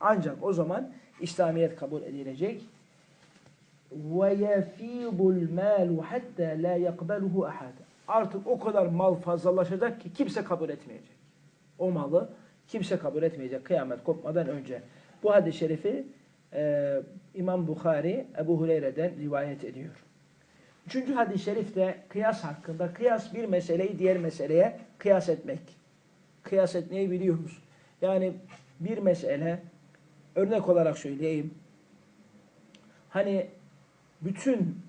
Ancak o zaman İslamiyet kabul edilecek. وَيَفِيضُ الْمَالُ حَتَّى لَا يَقْبَلُهُ أَحَدًا Artık o kadar mal fazlalaşacak ki kimse kabul etmeyecek. O malı kimse kabul etmeyecek kıyamet kopmadan önce. Bu hadis-i şerifi e, İmam Bukhari Ebu Hureyre'den rivayet ediyor. Üçüncü hadis-i şerif de kıyas hakkında. Kıyas bir meseleyi diğer meseleye kıyas etmek. Kıyas etmeyi biliyoruz. Yani bir mesele örnek olarak söyleyeyim. Hani bütün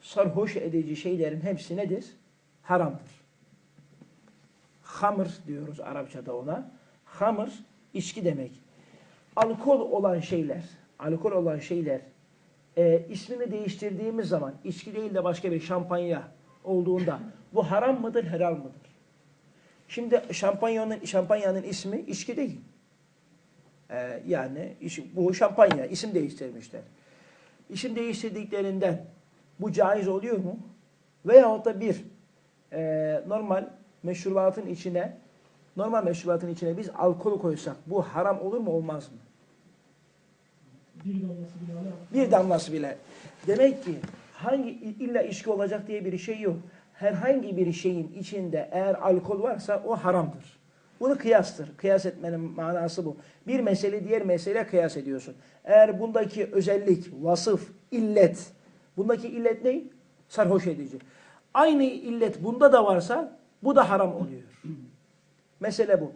sarhoş edici şeylerin hepsi nedir? Haramdır. Hamır diyoruz Arapçada ona. Hamır içki demek. Alkol olan şeyler, alkol olan şeyler e, ismini değiştirdiğimiz zaman içki değil de başka bir şampanya olduğunda bu haram mıdır, helal mıdır? Şimdi şampanyanın şampanyanın ismi içki değil. E, yani iş- bu şampanya isim değiştirmişler. İsim değiştirdiklerinden bu caiz oluyor mu? Veyahut da bir e, normal meşrubatın içine normal meşrubatın içine biz alkol koysak bu haram olur mu olmaz mı? Bir damlası bile. Bir damlası bile. Demek ki hangi illa içki olacak diye bir şey yok. Herhangi bir şeyin içinde eğer alkol varsa o haramdır. Bunu kıyastır. Kıyas etmenin manası bu. Bir mesele diğer mesele kıyas ediyorsun. Eğer bundaki özellik, vasıf, illet, bundaki illet ne? Sarhoş edici. Aynı illet bunda da varsa bu da haram oluyor. Mesele bu.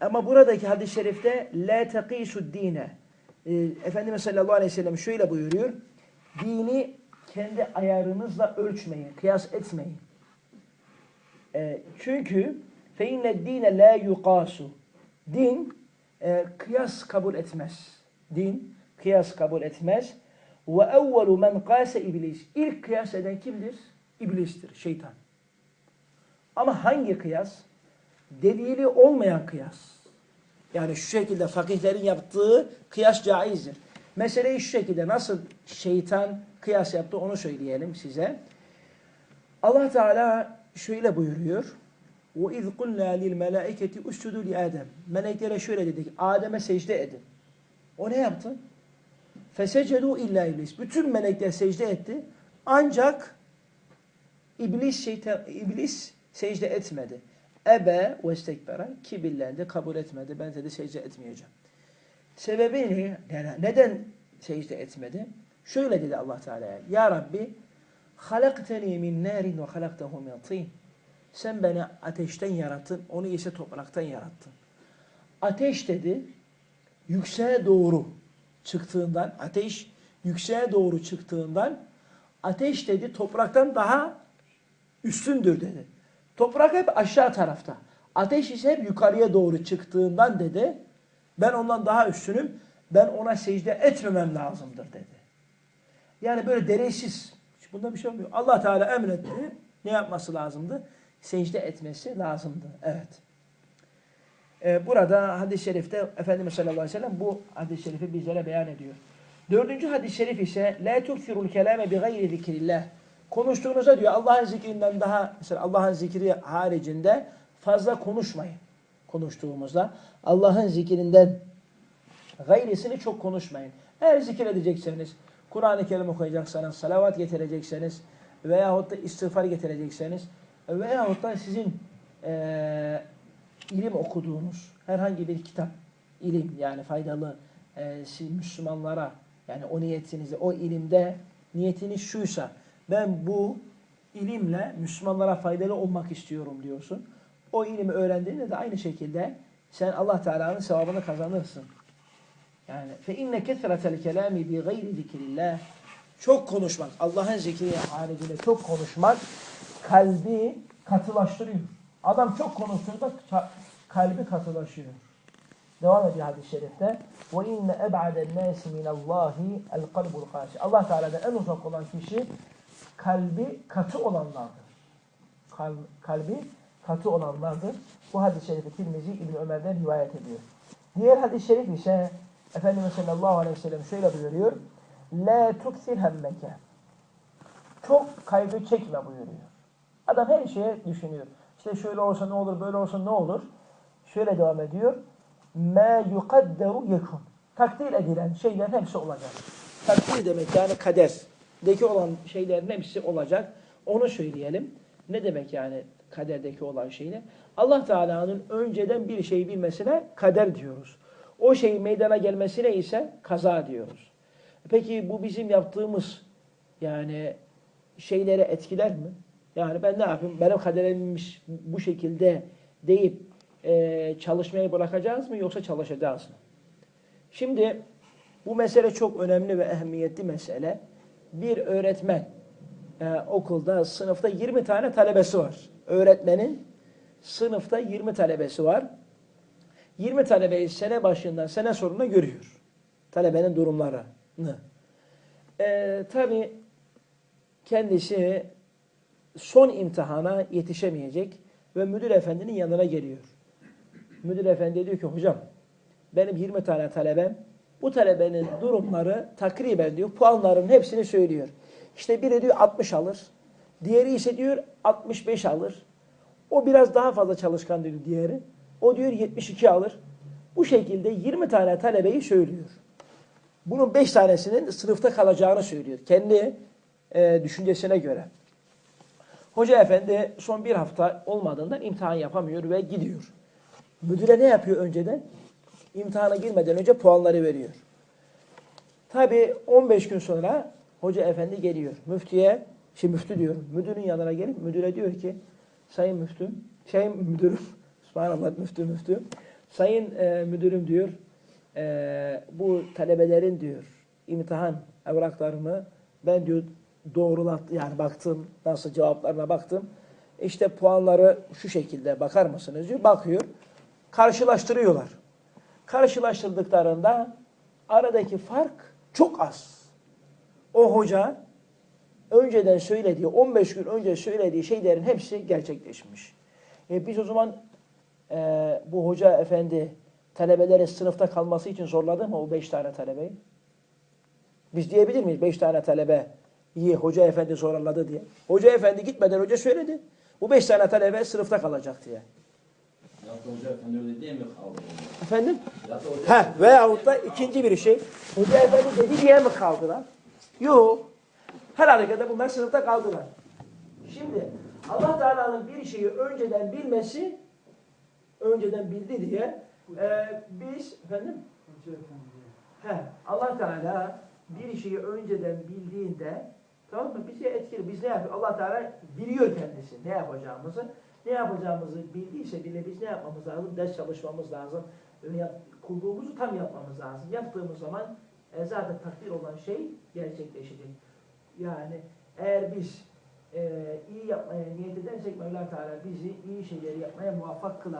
Ama buradaki hadis-i şerifte la taqisu dine. Ee, Efendimiz sallallahu aleyhi ve sellem şöyle buyuruyor. Dini kendi ayarınızla ölçmeyin, kıyas etmeyin. Ee, çünkü inne dine la yuqasu. Din e, kıyas kabul etmez. Din kıyas kabul etmez. Evvelu men kase iblis. İlk kıyas eden kimdir? İblistir, şeytan. Ama hangi kıyas? Delili olmayan kıyas. Yani şu şekilde fakihlerin yaptığı kıyas caizdir. Meseleyi şu şekilde nasıl şeytan kıyas yaptı onu söyleyelim size. Allah Teala şöyle buyuruyor. Ve iz kulna lil melaiketi uscudu li Adem. Meleklere şöyle dedik. Adem'e secde edin. O ne yaptı? Fesecedu illa iblis. Bütün melekler secde etti. Ancak iblis şeytan iblis secde etmedi. Ebe ve istekbere kibirlendi, kabul etmedi. Ben dedi secde etmeyeceğim. Sebebi ne? Neden secde etmedi? Şöyle dedi Allah Teala'ya. Ya Rabbi, halakteni min narin ve halaktahu min tin. Sen beni ateşten yarattın, onu ise topraktan yarattın. Ateş dedi, yükseğe doğru çıktığından, ateş yükseğe doğru çıktığından, ateş dedi topraktan daha üstündür dedi. Toprak hep aşağı tarafta. Ateş ise hep yukarıya doğru çıktığından dedi, ben ondan daha üstünüm, ben ona secde etmemem lazımdır dedi. Yani böyle dereşsiz. Bunda bir şey olmuyor. Allah Teala emretti. Ne yapması lazımdı? Secde etmesi lazımdı. Evet. Ee, burada hadis-i şerifte Efendimiz sallallahu aleyhi ve sellem bu hadis-i şerifi bizlere beyan ediyor. Dördüncü hadis-i şerif ise tukfirul kelame bi gayri zikrillah. Konuştuğunuzda diyor Allah'ın zikrinden daha mesela Allah'ın zikri haricinde fazla konuşmayın. Konuştuğumuzda Allah'ın zikrinden gayrisini çok konuşmayın. Eğer zikir edecekseniz, Kur'an-ı Kerim okuyacaksanız, salavat getirecekseniz veyahut da istiğfar getirecekseniz veyahut da sizin eee, ilim okuduğunuz herhangi bir kitap, ilim yani faydalı siz Müslümanlara yani o niyetinizde, o ilimde niyetiniz şuysa ben bu ilimle Müslümanlara faydalı olmak istiyorum diyorsun. O ilimi öğrendiğinde de aynı şekilde sen Allah Teala'nın sevabını kazanırsın. Yani fe inne kesretel kelami bi gayri zikrillah. Çok konuşmak, Allah'ın zikri haricinde çok konuşmak kalbi katılaştırıyor. Adam çok konuştuğunda ka- kalbi katılaşıyor. Devam ediyor hadis-i şerifte. İnne eb'aden nâsi minallahi el kalbul kâsi. Allah Teala'dan en uzak olan kişi kalbi katı olanlardır. Kal- kalbi katı olanlardır. Bu hadis-i şerifi Tirmizi İbn Ömer'den rivayet ediyor. Diğer hadis-i şerif ise Efendimiz sallallahu aleyhi ve sellem şöyle buyuruyor. La tuksir hemmeke. Çok kaygı çekme buyuruyor. Adam her şeye düşünüyor. İşte şöyle olsa ne olur, böyle olsa ne olur. Şöyle devam ediyor. Ma yukadderu yekun. takdir edilen şeylerin hepsi olacak. Takdir demek yani kaderdeki olan şeylerin hepsi olacak. Onu söyleyelim. Ne demek yani kaderdeki olan şeyler? Allah Teala'nın önceden bir şeyi bilmesine kader diyoruz. O şeyin meydana gelmesine ise kaza diyoruz. Peki bu bizim yaptığımız yani şeylere etkiler mi? Yani ben ne yapayım? Benim kaderimmiş bu şekilde deyip eee, çalışmayı bırakacağız mı yoksa çalışacağız mı? Şimdi bu mesele çok önemli ve ehemmiyetli mesele. Bir öğretmen e, okulda sınıfta 20 tane talebesi var. Öğretmenin sınıfta 20 talebesi var. 20 talebeyi sene başından sene sonuna görüyor. Talebenin durumlarını. E, Tabi kendisi son imtihana yetişemeyecek ve müdür efendinin yanına geliyor. Müdür efendi diyor ki hocam benim 20 tane talebem bu talebenin durumları takriben diyor puanların hepsini söylüyor. İşte biri diyor 60 alır. Diğeri ise diyor 65 alır. O biraz daha fazla çalışkan diyor diğeri. O diyor 72 alır. Bu şekilde 20 tane talebeyi söylüyor. Bunun 5 tanesinin sınıfta kalacağını söylüyor. Kendi e, düşüncesine göre. Hoca efendi son bir hafta olmadığından imtihan yapamıyor ve gidiyor. Müdüre ne yapıyor önceden? İmtihana girmeden önce puanları veriyor. Tabi 15 gün sonra hoca efendi geliyor. Müftüye, şimdi müftü diyorum, müdürün yanına gelip müdüre diyor ki sayın müftüm, sayın müdürüm, subhanallah müftü müftü, sayın e, müdürüm diyor, e, bu talebelerin diyor imtihan evraklarını ben diyor doğrulattı yani baktım nasıl cevaplarına baktım. İşte puanları şu şekilde bakar mısınız diyor. Bakıyor. Karşılaştırıyorlar. Karşılaştırdıklarında aradaki fark çok az. O hoca önceden söylediği, 15 gün önce söylediği şeylerin hepsi gerçekleşmiş. E biz o zaman e, bu hoca efendi talebelerin sınıfta kalması için zorladı mı o 5 tane talebeyi? Biz diyebilir miyiz 5 tane talebe iyi hoca efendi zorladı diye. Hoca efendi gitmeden önce söyledi. Bu 5 tane talebe sınıfta kalacak diye. Hoca Efendi öyle diye mi kaldı? Efendim? Hoca Ha veyahut da ikinci bir şey. Hoca efendi dedi diye mi kaldılar? Yok. Her halükarda bunlar sınıfta kaldılar. Şimdi Allah Teala'nın bir şeyi önceden bilmesi önceden bildi diye e, biz efendim He, Allah Teala bir şeyi önceden bildiğinde tamam mı? Bizi etkili. Biz ne yapıyor? Allah Teala biliyor kendisi ne yapacağımızı. Ne yapacağımızı bildiyse bile biz ne yapmamız lazım? Ders çalışmamız lazım. Kulluğumuzu tam yapmamız lazım. Yaptığımız zaman e, zaten takdir olan şey gerçekleşecek. Yani eğer biz e, iyi yapmaya niyet edersek Mevla Teala bizi iyi şeyleri yapmaya muvaffak kılar.